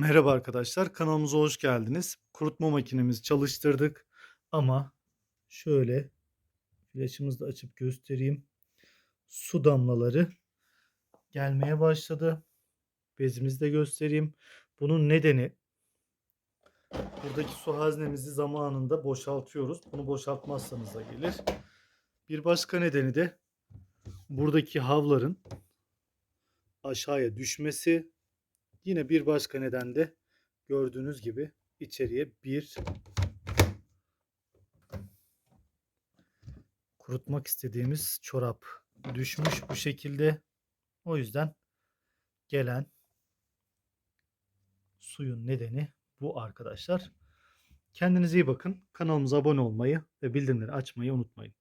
Merhaba arkadaşlar, kanalımıza hoş geldiniz. Kurutma makinemizi çalıştırdık ama şöyle flaşımızı da açıp göstereyim. Su damlaları gelmeye başladı. Bezimizi de göstereyim. Bunun nedeni buradaki su haznemizi zamanında boşaltıyoruz. Bunu boşaltmazsanız da gelir. Bir başka nedeni de buradaki havların aşağıya düşmesi. Yine bir başka neden de gördüğünüz gibi içeriye bir kurutmak istediğimiz çorap düşmüş bu şekilde. O yüzden gelen suyun nedeni bu arkadaşlar. Kendinize iyi bakın. Kanalımıza abone olmayı ve bildirimleri açmayı unutmayın.